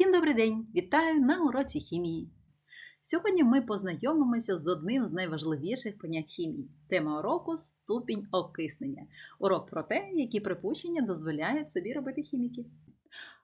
Всім добрий день! Вітаю на уроці хімії. Сьогодні ми познайомимося з одним з найважливіших понять хімії. Тема уроку ступінь окиснення. Урок про те, які припущення дозволяють собі робити хіміки.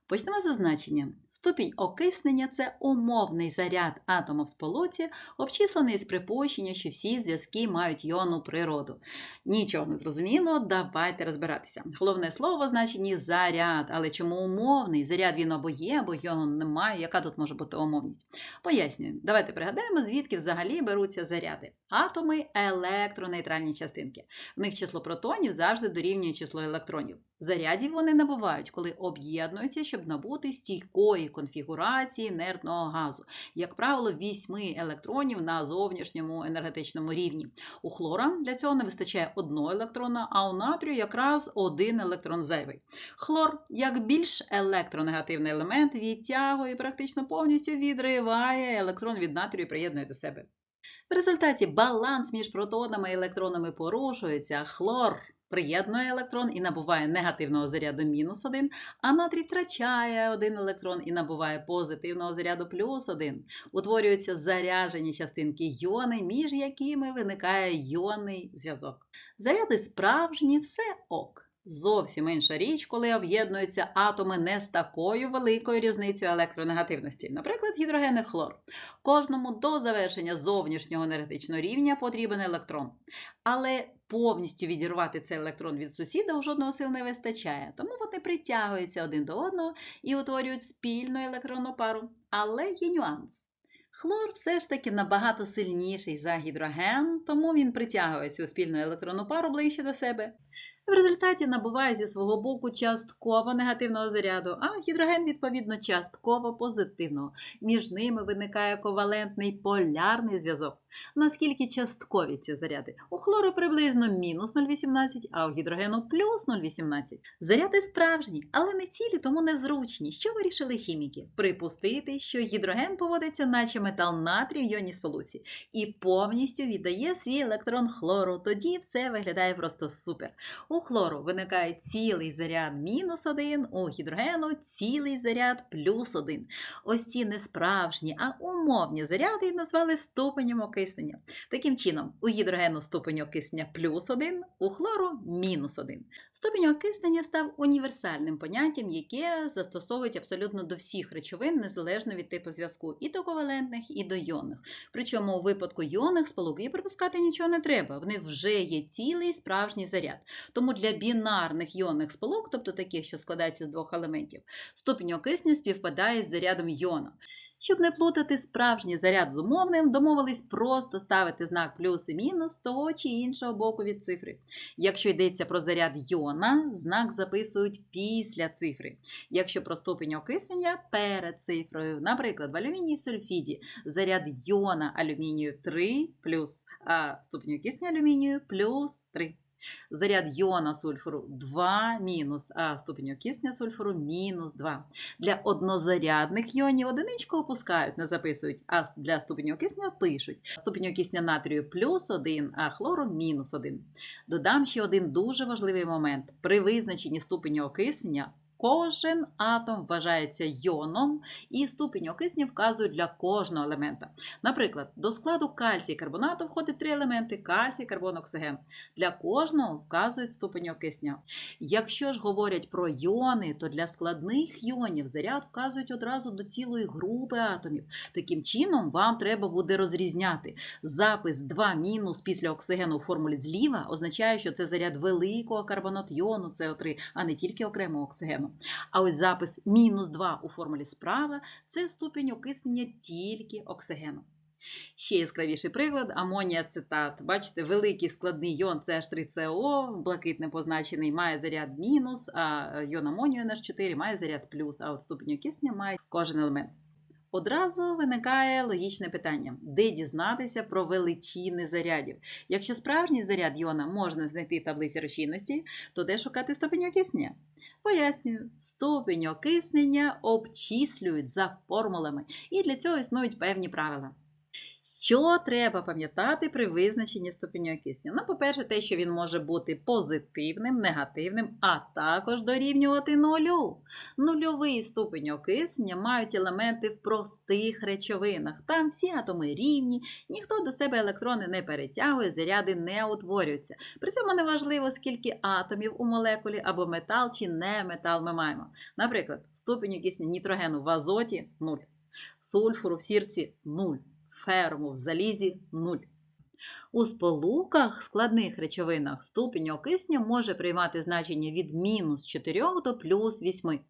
Почнемо з зазначення. Ступінь окиснення це умовний заряд атома в сполуці, обчислений з припущення, що всі зв'язки мають йонну природу. Нічого не зрозуміло, давайте розбиратися. Головне слово в значенні заряд, але чому умовний? Заряд він або є, або йону немає. Яка тут може бути умовність? Пояснюю. Давайте пригадаємо, звідки взагалі беруться заряди. Атоми електронейтральні частинки. В них число протонів завжди дорівнює число електронів. Зарядів вони набувають, коли об'єднуються, щоб набути стійкої конфігурації інертного газу, як правило, 8 електронів на зовнішньому енергетичному рівні. У хлора для цього не вистачає одного електрона, а у натрію якраз один електрон зайвий. Хлор, як більш електронегативний елемент, відтягує практично повністю відриває електрон від натрію і приєднує до себе. В результаті баланс між протонами і електронами порушується, хлор приєднує електрон і набуває негативного заряду мінус 1, а натрій втрачає один електрон і набуває позитивного заряду плюс 1. Утворюються заряджені частинки йони, між якими виникає йонний зв'язок. Заряди справжні все ок. Зовсім інша річ, коли об'єднуються атоми не з такою великою різницею електронегативності, наприклад, гідроген і хлор. Кожному до завершення зовнішнього енергетичного рівня потрібен електрон. Але повністю відірвати цей електрон від сусіда у жодного сил не вистачає, тому вони притягуються один до одного і утворюють спільну електронну пару. Але є нюанс. Хлор все ж таки набагато сильніший за гідроген, тому він притягує цю спільну електронну пару ближче до себе. В результаті набуває зі свого боку частково негативного заряду, а гідроген, відповідно, частково позитивного. Між ними виникає ковалентний полярний зв'язок. Наскільки часткові ці заряди? У хлору приблизно мінус 0,18, а у гідрогену плюс 0,18. Заряди справжні, але не цілі, тому незручні. Що вирішили хіміки? Припустити, що гідроген поводиться, наче метал натрію в йонній сполуці, і повністю віддає свій електрон хлору. Тоді все виглядає просто супер. Хлору виникає цілий заряд мінус 1, у гідрогену цілий заряд плюс 1. Ось ці не справжні, а умовні заряди назвали ступенем окиснення. Таким чином, у гідрогену ступень окиснення плюс 1, у хлору мінус 1. Ступінь окиснення став універсальним поняттям, яке застосовують абсолютно до всіх речовин, незалежно від типу зв'язку, і до ковалентних, і до йонних. Причому у випадку йонних сполук і припускати нічого не треба, в них вже є цілий справжній заряд. Тому для бінарних йонних сполук, тобто таких, що складаються з двох елементів, ступінь окиснення співпадає з зарядом йона. Щоб не плутати справжній заряд з умовним, домовились просто ставити знак плюс і мінус з того чи іншого боку від цифри. Якщо йдеться про заряд йона, знак записують після цифри. Якщо про ступінь окиснення перед цифрою. Наприклад, в алюміній сульфіді заряд йона алюмінію 3 плюс а ступінь окиснення алюмінію плюс 3. Заряд йона сульфуру 2 мінус, а ступінь окиснення сульфуру мінус 2. Для однозарядних йонів одиничку опускають, не записують, а для ступеню окиснення пишуть. Ступінь окиснення натрію плюс 1, а хлору мінус 1. Додам ще один дуже важливий момент. При визначенні ступеню окиснення Кожен атом вважається йоном, і ступінь окиснення вказують для кожного елемента. Наприклад, до складу кальцій карбонату входить три елементи кальцій, карбон, оксиген. Для кожного вказують ступень окиснення. Якщо ж говорять про йони, то для складних йонів заряд вказують одразу до цілої групи атомів. Таким чином, вам треба буде розрізняти. Запис 2 мінус після оксигену у формулі зліва означає, що це заряд великого карбонат-йону СО3, а не тільки окремого оксигену. А ось запис мінус 2 у формулі справа це ступінь окиснення тільки оксигену. Ще яскравіший приклад амонія ацетат. Бачите, великий складний йон CH3CO, блакитне позначений, має заряд мінус, а йон амонію NH4 має заряд плюс, а от ступінь окиснення має кожен елемент. Одразу виникає логічне питання, де дізнатися про величини зарядів. Якщо справжній заряд йона можна знайти в таблиці розчинності, то де шукати ступінь окиснення? Пояснюю, ступінь окиснення обчислюють за формулами, і для цього існують певні правила. Що треба пам'ятати при визначенні ступеню окиснення? Ну, по-перше, те, що він може бути позитивним, негативним, а також дорівнювати нулю. Нульовий ступень окиснення мають елементи в простих речовинах. Там всі атоми рівні, ніхто до себе електрони не перетягує, заряди не утворюються. При цьому не важливо, скільки атомів у молекулі або метал чи не метал ми маємо. Наприклад, ступень окиснення нітрогену в азоті 0, сульфуру в сірці 0 ферму в залізі 0. У сполуках складних речовинах ступінь окисню може приймати значення від мінус 4 до плюс 8.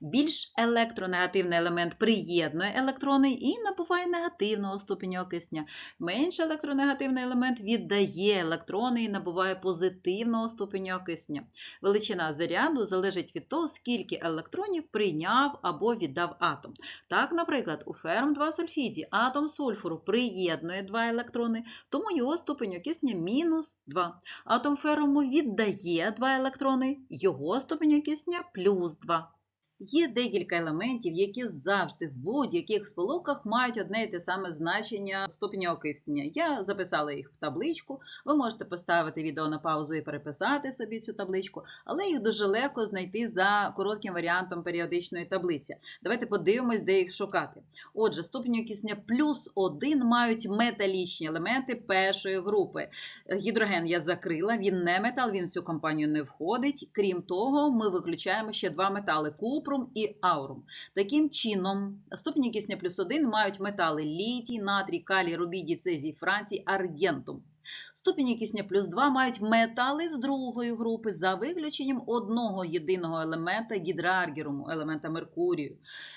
Більш електронегативний елемент приєднує електрони і набуває негативного ступеня окиснення. Менш електронегативний елемент віддає електрони і набуває позитивного ступеня окиснення. Величина заряду залежить від того, скільки електронів прийняв або віддав атом. Так, наприклад, у ферм 2 сульфіді атом сульфуру приєднує 2 електрони, тому його ступень окиснення мінус 2. Атом феруму віддає 2 електрони, його ступень окиснення плюс 2. Є декілька елементів, які завжди в будь-яких сполуках мають одне і те саме значення ступеня окиснення. Я записала їх в табличку. Ви можете поставити відео на паузу і переписати собі цю табличку, але їх дуже легко знайти за коротким варіантом періодичної таблиці. Давайте подивимось, де їх шукати. Отже, ступені окиснення плюс 1 мають металічні елементи першої групи. Гідроген я закрила, він не метал, він в цю компанію не входить. Крім того, ми виключаємо ще два метали купрум і аурум. Таким чином, ступені кисня плюс 1 мають метали літій, натрій, калій, рубідій, цезій, францій, аргентум. Ступені кисня плюс 2 мають метали з другої групи за виключенням одного єдиного елемента гідраргіруму, елемента Меркурію.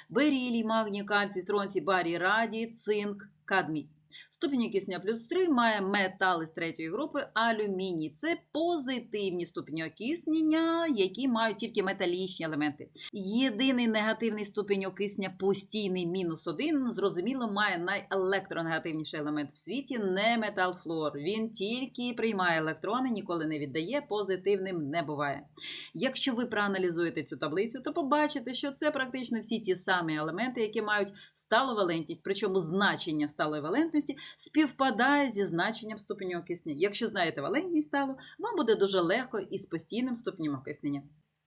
Берілій, магній, кальцій, стронцій, барій, радій, цинк, кадмій. Ступінь кисня плюс 3 має метали з третьої групи алюміній. Це позитивні ступені окиснення, які мають тільки металічні елементи. Єдиний негативний ступінь окиснення постійний мінус 1, зрозуміло, має найелектронегативніший елемент в світі не метал флор. Він тільки приймає електрони, ніколи не віддає, позитивним не буває. Якщо ви проаналізуєте цю таблицю, то побачите, що це практично всі ті самі елементи, які мають сталу валентність, причому значення сталої валентності співпадає зі значенням ступеню окиснення. Якщо знаєте валентність сталу, вам буде дуже легко із постійним ступенем окиснення.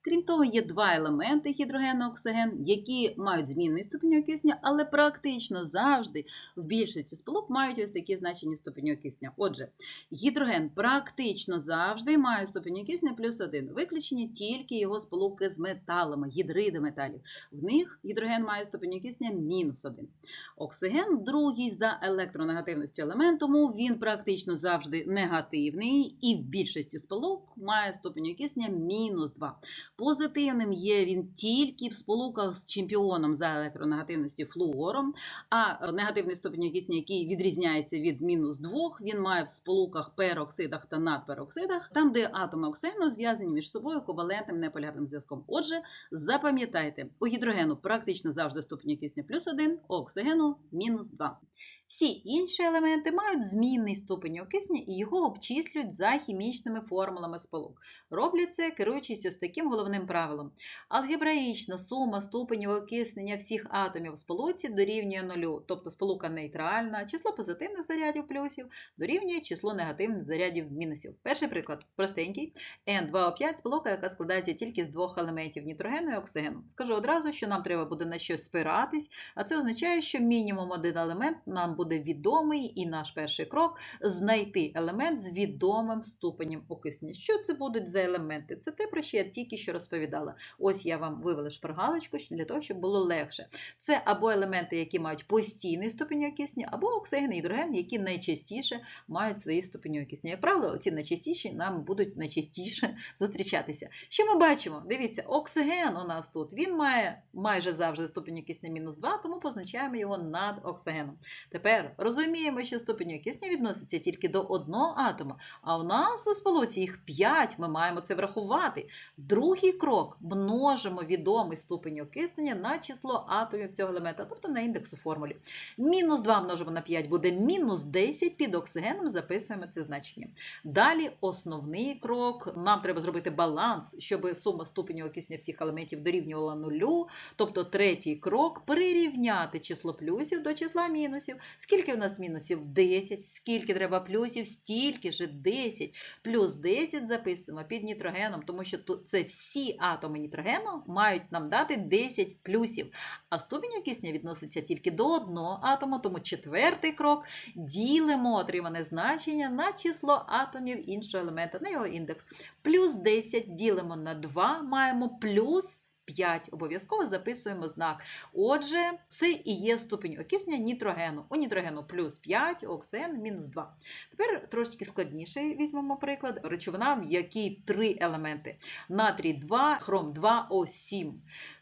Крім того, є два елементи гідроген і оксиген, які мають змінний ступінь окиснення, але практично завжди в більшості сполук мають ось такі значення ступеню окиснення. Отже, гідроген практично завжди має ступінь окиснення плюс 1. Виключені тільки його сполуки з металами, гідриди металів. В них гідроген має ступінь окиснення мінус 1. Оксиген другий за електронегативністю елемент, тому він практично завжди негативний і в більшості сполук має ступінь окиснення мінус 2. Позитивним є він тільки в сполуках з чемпіоном за електронегативності флуором, а негативний ступінь окиснення, який відрізняється від мінус 2, він має в сполуках пероксидах та надпероксидах, там, де атоми оксигену зв'язані між собою ковалентним неполярним зв'язком. Отже, запам'ятайте, у гідрогену практично завжди ступінь окиснення плюс 1, у оксигену мінус 2. Всі інші елементи мають змінний ступень окиснення і його обчислюють за хімічними формулами сполук. Роблять це, керуючись ось таким головним правилом. Алгебраїчна сума ступенів окиснення всіх атомів в сполуці дорівнює нулю, тобто сполука нейтральна, число позитивних зарядів плюсів дорівнює число негативних зарядів мінусів. Перший приклад простенький. N2O5 сполука, яка складається тільки з двох елементів нітрогену і оксигену. Скажу одразу, що нам треба буде на щось спиратись, а це означає, що мінімум один елемент нам буде відомий, і наш перший крок знайти елемент з відомим ступенем окиснення. Що це будуть за елементи? Це те, про що я тільки що розповідала. Ось я вам вивела шпаргалочку для того, щоб було легше. Це або елементи, які мають постійний ступінь окиснення, або оксиген і гідроген, які найчастіше мають свої ступені окиснення. Як правило, ці найчастіші нам будуть найчастіше зустрічатися. Що ми бачимо? Дивіться, оксиген у нас тут він має майже завжди ступінь окиснення мінус 2, тому позначаємо його над оксигеном. Тепер розуміємо, що ступінь окиснення відноситься тільки до одного атома, а у нас у сполуці їх 5, ми маємо це врахувати. Другий крок множимо відомий ступень окиснення на число атомів цього елемента, тобто на індекс у формулі. Мінус 2 множимо на 5 буде мінус 10, під оксигеном записуємо це значення. Далі основний крок. Нам треба зробити баланс, щоб сума ступеню окиснення всіх елементів дорівнювала нулю. Тобто третій крок прирівняти число плюсів до числа мінусів. Скільки в нас мінусів? 10. Скільки треба плюсів? Стільки ж 10. Плюс 10 записуємо під нітрогеном, тому що це всі атоми нітрогену мають нам дати 10 плюсів. А ступінь кисня відноситься тільки до одного атому, тому четвертий крок ділимо отримане значення на число атомів іншого елемента, на його індекс. Плюс 10 ділимо на 2, маємо плюс 5. Обов'язково записуємо знак. Отже, це і є ступінь окиснення нітрогену. У нітрогену плюс 5, у оксигену мінус 2. Тепер трошки складніше візьмемо приклад. Речовина, в якій три елементи: натрій 2, хром 2, О7.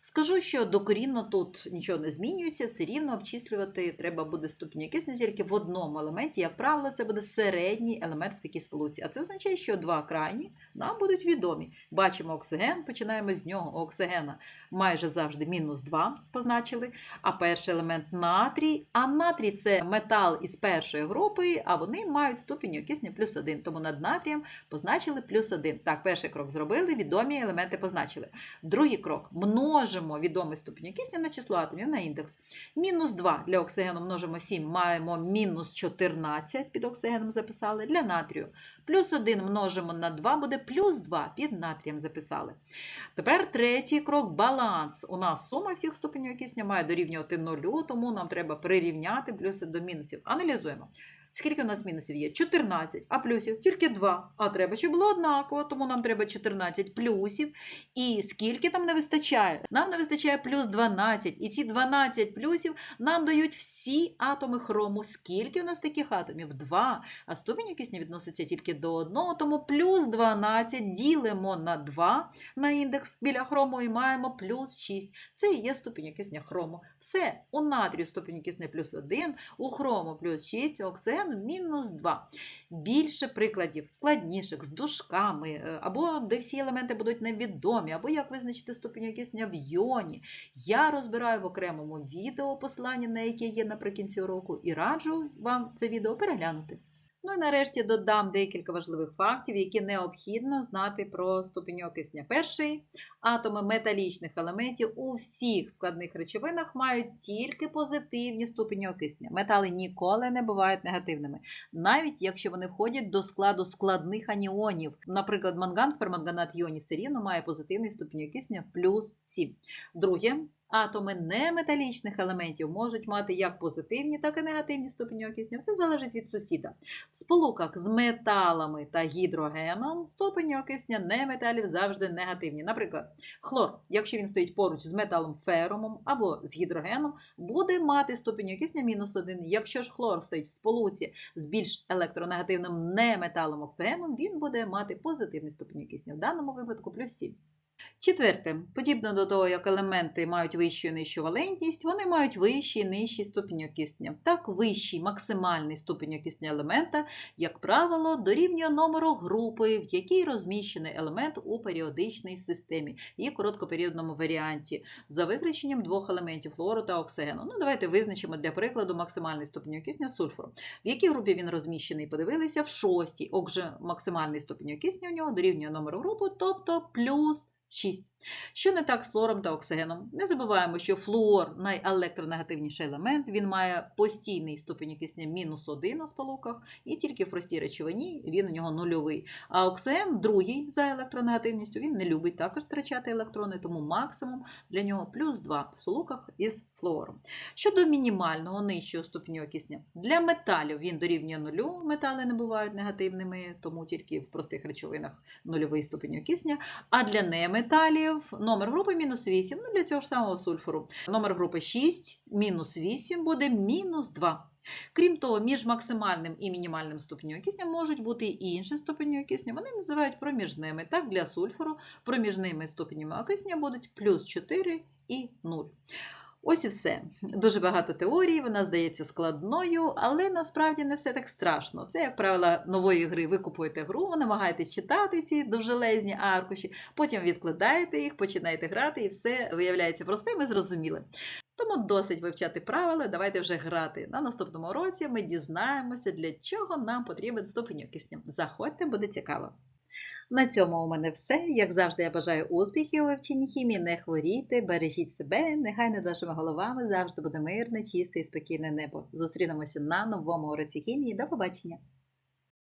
Скажу, що докорінно тут нічого не змінюється, все рівно обчислювати треба буде ступінь окиснення тільки в одному елементі. Як правило, це буде середній елемент в такій сполуці. А це означає, що два крайні нам будуть відомі. Бачимо оксиген, починаємо з нього. Оксигена майже завжди мінус 2 позначили. А перший елемент натрій. А натрій це метал із першої групи, а вони мають ступінь окиснення плюс 1. Тому над натрієм позначили плюс 1. Так, перший крок зробили, відомі елементи позначили. Другий крок множимо відомий ступінь окиснення на число атомів на індекс. Мінус 2 для оксигену множимо 7, маємо мінус 14 під оксигеном записали для натрію. Плюс 1 множимо на 2, буде плюс 2 під натрієм записали. Тепер третій крок баланс. У нас сума всіх ступенів кисня має дорівнювати нулю, тому нам треба прирівняти плюси до мінусів. Аналізуємо. Скільки у нас мінусів є? 14, а плюсів тільки 2. А треба, щоб було однаково, тому нам треба 14 плюсів. І скільки там не вистачає? Нам не вистачає плюс 12. І ці 12 плюсів нам дають всі атоми хрому. Скільки у нас таких атомів? 2. А ступінь кисня відноситься тільки до 1, тому плюс 12 ділимо на 2 на індекс біля хрому і маємо плюс 6. Це і є ступінь кисня хрому. Все, у натрію ступінь кисня плюс 1, у хрому плюс 6, оксиген мінус 2. Більше прикладів, складніших, з дужками, е, або де всі елементи будуть невідомі, або як визначити ступінь окиснення в йоні. Я розбираю в окремому відео, посилання на яке є наприкінці уроку, і раджу вам це відео переглянути. Ну і нарешті додам декілька важливих фактів, які необхідно знати про ступінь окисня. Перший атоми металічних елементів у всіх складних речовинах мають тільки позитивні ступені окисня. Метали ніколи не бувають негативними, навіть якщо вони входять до складу складних аніонів. Наприклад, манган, ферманганат йоні все рівно має позитивний ступінь окисня плюс 7. Друге, Атоми неметалічних елементів можуть мати як позитивні, так і негативні ступені окисня. Все залежить від сусіда. В сполуках з металами та гідрогеном ступені окисня неметалів завжди негативні. Наприклад, хлор, якщо він стоїть поруч з металом ферумом або з гідрогеном, буде мати ступінь окисня мінус 1. Якщо ж хлор стоїть в сполуці з більш електронегативним неметалом оксигеном, він буде мати позитивний ступінь окисня. В даному випадку плюс 7. Четверте, подібно до того, як елементи мають вищу і нижчу валентність, вони мають вищий і нижчий ступінь окиснення. Так, вищий максимальний ступінь окиснення елемента, як правило, дорівнює номеру групи, в якій розміщений елемент у періодичній системі і короткоперіодному варіанті, за виключенням двох елементів флору та оксигену. Ну, Давайте визначимо для прикладу максимальний ступінь окиснення сульфуру. В якій групі він розміщений, подивилися, в шостій. Отже, максимальний ступінь окиснення у нього дорівнює номеру групи, тобто плюс 6. Що не так з флором та оксигеном? Не забуваємо, що флуор найелектронегативніший елемент, він має постійний ступінь окиснення мінус 1 у сполуках, і тільки в простій речовині він у нього нульовий. А оксиген, другий за електронегативністю, він не любить також втрачати електрони, тому максимум для нього плюс 2 в сполуках із флуором. Щодо мінімального нижчого ступеню окисня, для металів він дорівнює нулю, метали не бувають негативними, тому тільки в простих речовинах нульовий ступінь окисня, а для неметалів номер групи мінус 8, ну для цього ж самого сульфуру. Номер групи 6, мінус 8 буде мінус 2. Крім того, між максимальним і мінімальним ступеню кисня можуть бути і інші ступені кисня. вони називають проміжними. Так, для сульфуру проміжними ступенями кисня будуть плюс 4 і 0. Ось і все. Дуже багато теорій, вона здається складною, але насправді не все так страшно. Це, як правило, нової гри. Ви купуєте гру, намагаєтесь читати ці довжелезні аркуші, потім відкладаєте їх, починаєте грати, і все виявляється простим і зрозумілим. Тому досить вивчати правила, давайте вже грати. На наступному році ми дізнаємося, для чого нам потрібен ступінь окисню. Заходьте, буде цікаво. На цьому у мене все. Як завжди, я бажаю успіхів у вивченні хімії. Не хворійте, бережіть себе, нехай над вашими головами завжди буде мирне, чисте і спокійне небо. Зустрінемося на новому уроці хімії. До побачення!